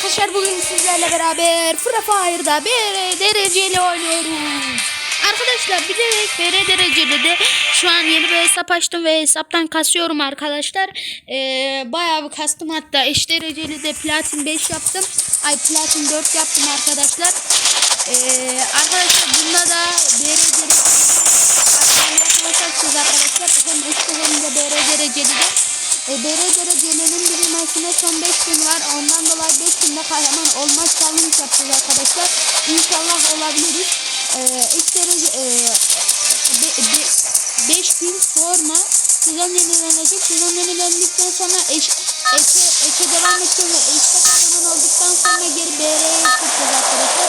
arkadaşlar bugün sizlerle beraber Free Fire'da bir dereceli oynuyoruz. Arkadaşlar bilerek BR dereceli de şu an yeni bir hesap açtım ve hesaptan kasıyorum arkadaşlar. Ee, bayağı bir kastım hatta eş dereceli de platin 5 yaptım. Ay platin 4 yaptım arkadaşlar. Ee, arkadaşlar bunda da BR dereceli arkadaşlar. Hem hem de BR dereceli de. E, BR derecelerin bilinmesine son 5 gün var. Ondan dolayı 5 günde kahraman olma challenge yapacağız arkadaşlar. İnşallah olabiliriz. E, ilk derece e, 5 gün sonra sezon yenilenecek. Sezon yenilendikten sonra eş, eke, eke devam edeceğiz. Eşte kahraman olduktan sonra geri BR'ye çıkacağız arkadaşlar.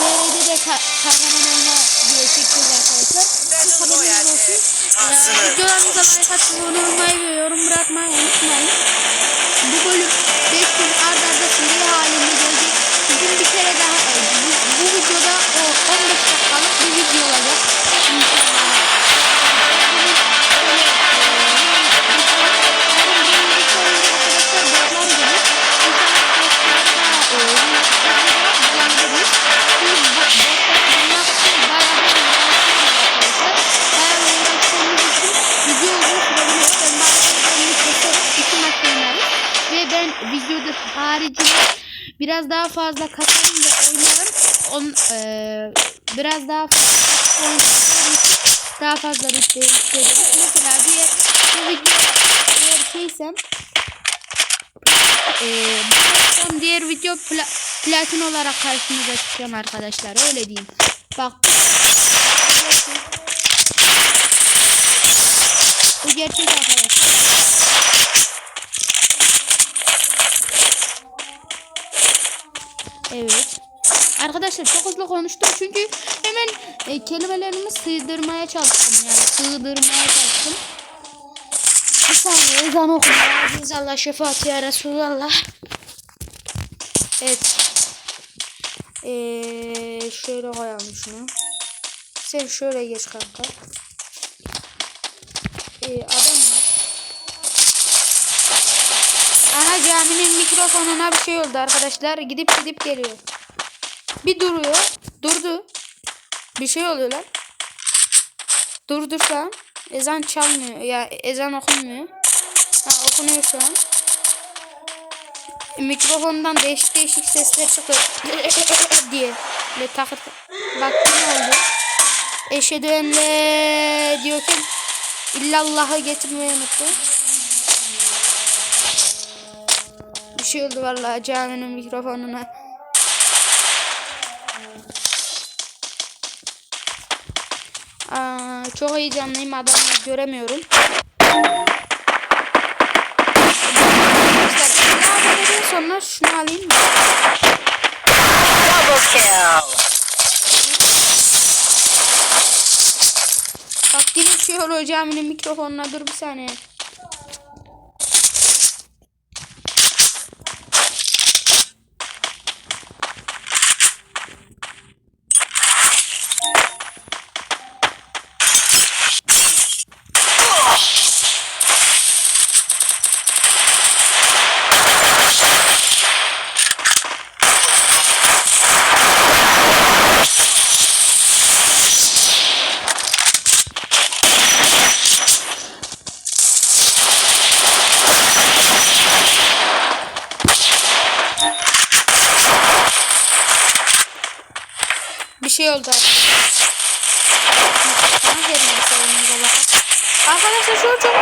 BR'de de ka kahraman olma diye çekeceğiz arkadaşlar. Siz haberiniz olsun. Ee, videolarımıza like atmayı yorum bırakmayı unutmayın. Bu bölüm biraz daha fazla kasarım ve oynarım. On, eee, biraz daha fazla oynarım daha fazla rütbe yükseliriz. Mesela diğer bu video eğer şeysem bu diğer video pla, platin olarak karşınıza çıkacağım arkadaşlar. Öyle diyeyim. Bak bu gerçek arkadaşlar. Evet. Arkadaşlar çok hızlı konuştum çünkü hemen e, kelimelerimi sığdırmaya çalıştım yani sığdırmaya çalıştım. Bir saniye ezan okuyor. Aziz şefaat ya Resulallah. Evet. Ee, şöyle koyalım şunu. Sen şöyle geç kanka. Ee, adam mikrofonuna bir şey oldu arkadaşlar. Gidip gidip geliyor. Bir duruyor. Durdu. Bir şey oluyor lan. Durdu şu an. Ezan çalmıyor. Ya ezan okunmuyor. Ha okunuyor şu an. Mikrofondan değişik değişik sesler çıkıyor. diye. Ve takır. Bak ne oldu? Eşhedü en la diyorken illallahı getirmeyi unuttu. Şey oldu vallahi caminin mikrofonuna. Aa, çok heyecanlıyım adamları göremiyorum. Arkadaşlar sonra şunu alayım mı? Double kill. Bak şey oluyor caminin mikrofonuna dur bir saniye. Şey oldu. Bana verin mesela bak. Arkadaşlar şu çok...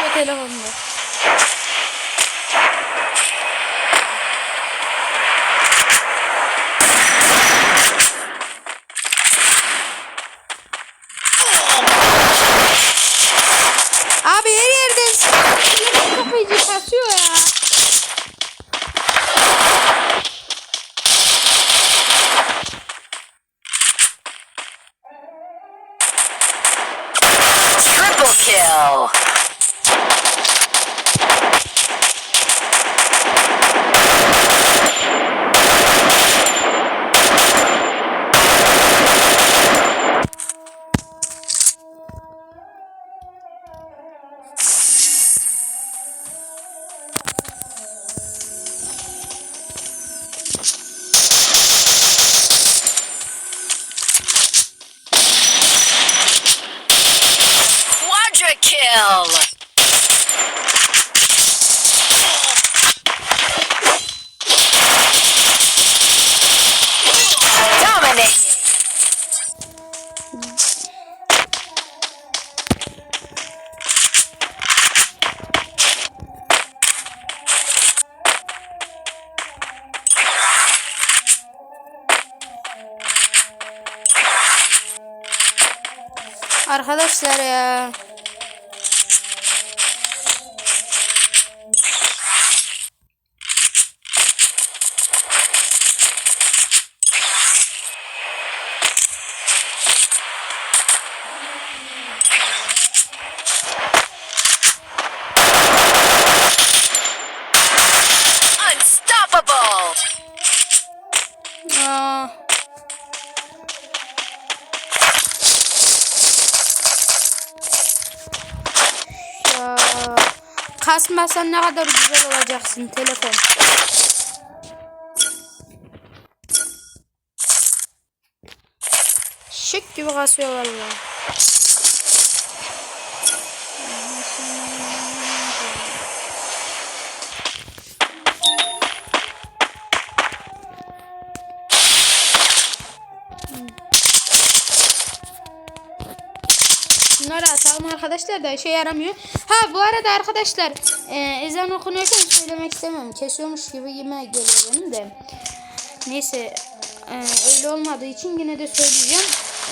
Evet telefonda. Triple kill. Kill. Dominating. Arkadaşlar ya. Kasmasan ne kadar güzel olacaksın telefon. Şık gibi kasıyor valla. Arkadaşlar da işe yaramıyor. Ha bu arada arkadaşlar e, ezan okunuyorken söylemek istemem. Kesiyormuş gibi yine geliyor de. Neyse e, öyle olmadığı için yine de söyleyeceğim.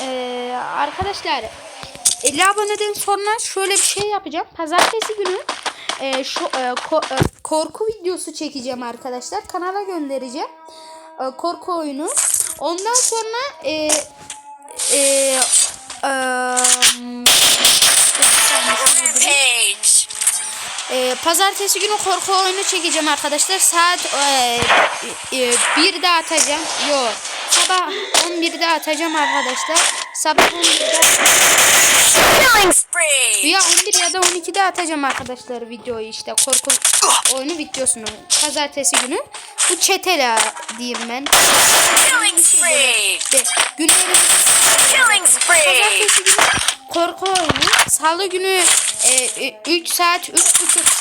E, arkadaşlar 50 aboneden sonra şöyle bir şey yapacağım. Pazartesi günü e, şu e, ko- e, korku videosu çekeceğim arkadaşlar. Kanala göndereceğim. E, korku oyunu. Ondan sonra e, e, e, ee, pazartesi günü korku oyunu çekeceğim arkadaşlar. Saat e, e, 1'de atacağım. Yok. Sabah 11'de atacağım arkadaşlar. Sabah 11'de Killing spree. Ya 11 ya da 12'de atacağım arkadaşlar videoyu işte korku oyunu videosunu pazartesi günü. Bu çetela diyeyim ben. Killing spree. İşte günlerimiz Killing spree. Pazartesi günü korku oyunu. Salı günü e, 3 saat, 3,5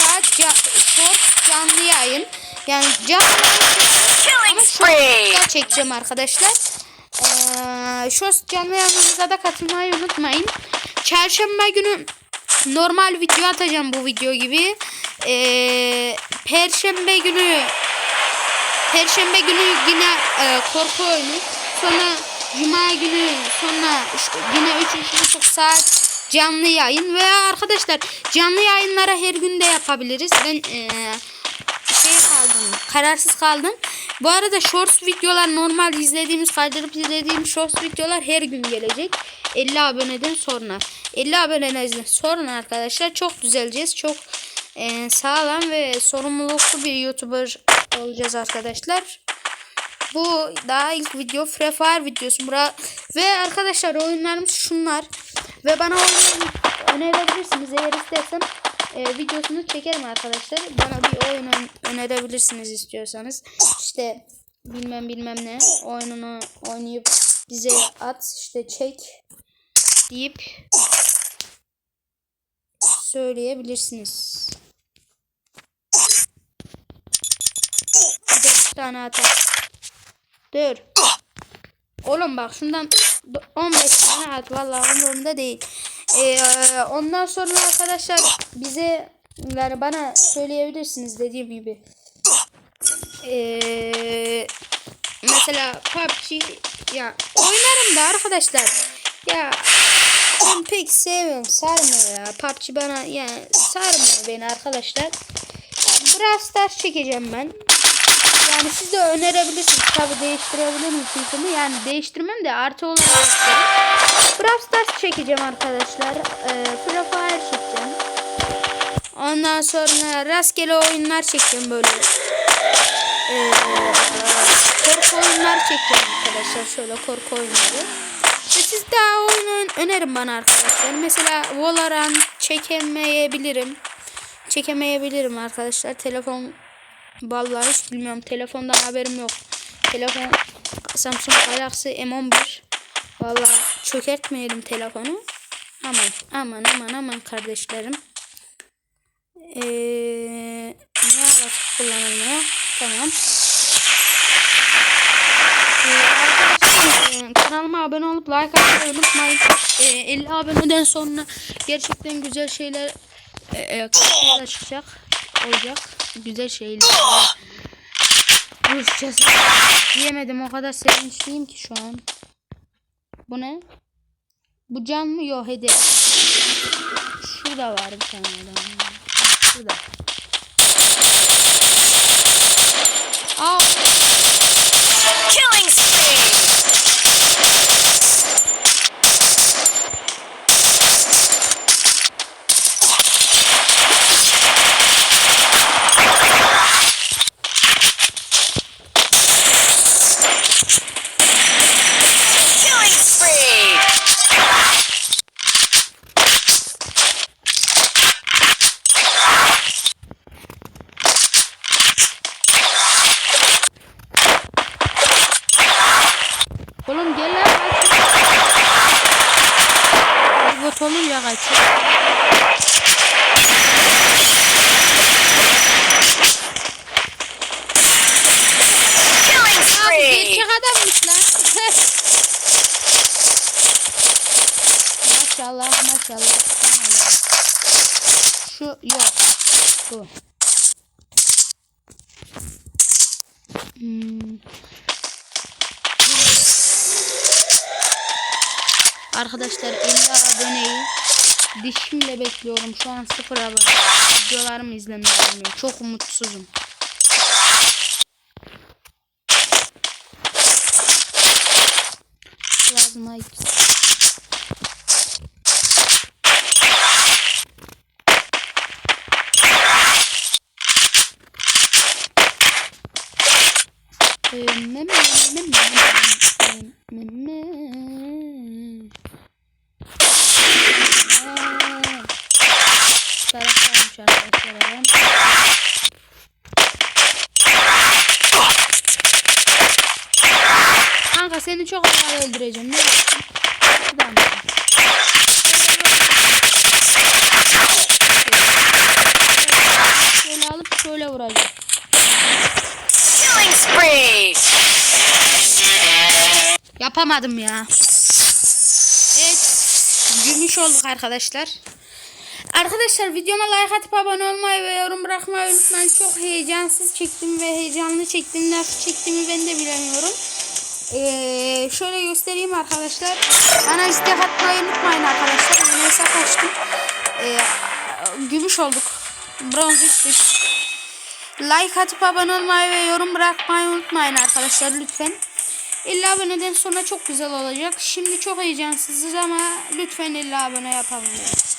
saat ca- short canlı yayın. Yani canlı yayın ama short çekeceğim arkadaşlar. Ee, short canlı yayınımıza da katılmayı unutmayın. Çarşamba günü normal video atacağım bu video gibi. Ee, Perşembe günü Perşembe günü yine e, korku oyunu. Sonra Cuma günü sonra üç- yine 3-3,5 saat canlı yayın ve arkadaşlar canlı yayınlara her gün de yapabiliriz. Ben e, kararsız kaldım. Bu arada shorts videolar normal izlediğimiz, kaydırıp izlediğimiz shorts videolar her gün gelecek. 50 aboneden sonra. 50 aboneden sonra arkadaşlar çok düzeleceğiz. Çok e, sağlam ve sorumluluklu bir YouTuber olacağız arkadaşlar. Bu daha ilk video Free Fire videosu. Bura ve arkadaşlar oyunlarımız şunlar. Ve bana oyun önerebilirsiniz. Eğer istersen e, videosunu çekerim arkadaşlar. Bana bir oyun ön- önerebilirsiniz istiyorsanız. İşte bilmem bilmem ne oyununu oynayıp bize at işte çek deyip söyleyebilirsiniz. Dört tane atar. Dur. Oğlum bak şundan do- 15 tane at. Vallahi umurumda değil. Ee, ondan sonra arkadaşlar bize yani bana söyleyebilirsiniz dediğim gibi. Ee, mesela PUBG ya oynarım da arkadaşlar. Ya ben pek sevmiyorum. Sarmıyor ya. PUBG bana yani sarmıyor beni arkadaşlar. Brawl Stars çekeceğim ben. Yani siz de önerebilirsiniz. Tabi değiştirebilirim fikrimi. Yani değiştirmem de artı olarak isterim. Brawl Stars çekeceğim arkadaşlar. Ee, Free Fire çekeceğim. Ondan sonra rastgele oyunlar çekeceğim böyle. Ee, korku oyunlar çekeceğim arkadaşlar. Şöyle korku oyunları. Ve siz daha oyun önerin bana arkadaşlar. Mesela Valorant çekemeyebilirim. Çekemeyebilirim arkadaşlar. Telefon Vallahi hiç bilmiyorum. Telefondan haberim yok. Telefon Samsung Galaxy M11. Vallahi çökertmeyelim telefonu. Aman aman aman aman kardeşlerim. Ee, ne arası kullanalım ya? Tamam. Ee, e, kanalıma abone olup like atmayı unutmayın. Ee, 50 aboneden sonra gerçekten güzel şeyler e, e, çıkacak. Olacak. Güzel şeyler. Rusçası. Diyemedim o kadar sevinçliyim ki şu an. Bu ne? Bu can mı? Yok hediye. Şurada var bir tane adam. Şurada. Aa, Killing spree. Killing spree. oğlum gel lan kaç. Olur ya kaç. Killing Abi gerçek adammış lan. maşallah. maşallah. Şu yok. Bu. Hmm. Arkadaşlar 50 aboneyi dişimle bekliyorum. Şu an 0 abone. Videolarım izlenmiyor. Çok mutsuzum. Plazma. Ee, me- me- me- me- me- me- me- Aa, Taraftaymış arkadaşlar adam. Kanka seni çok kolay öldüreceğim. Ne yapayım? Mı? Şöyle alıp şöyle vuracağım. Killing spree. Yapamadım ya. Evet. Gümüş olduk arkadaşlar. Arkadaşlar videoma like atıp abone olmayı ve yorum bırakmayı unutmayın. Çok heyecansız çektim ve heyecanlı çektim. Nasıl çektiğimi ben de bilemiyorum. Ee, şöyle göstereyim arkadaşlar. Bana istek atmayı unutmayın arkadaşlar. Yeni hesap açtım. Ee, gümüş olduk. Bronz üstük. Like atıp abone olmayı ve yorum bırakmayı unutmayın arkadaşlar lütfen. 50 aboneden sonra çok güzel olacak. Şimdi çok heyecansızız ama lütfen 50 abone yapalım. ya.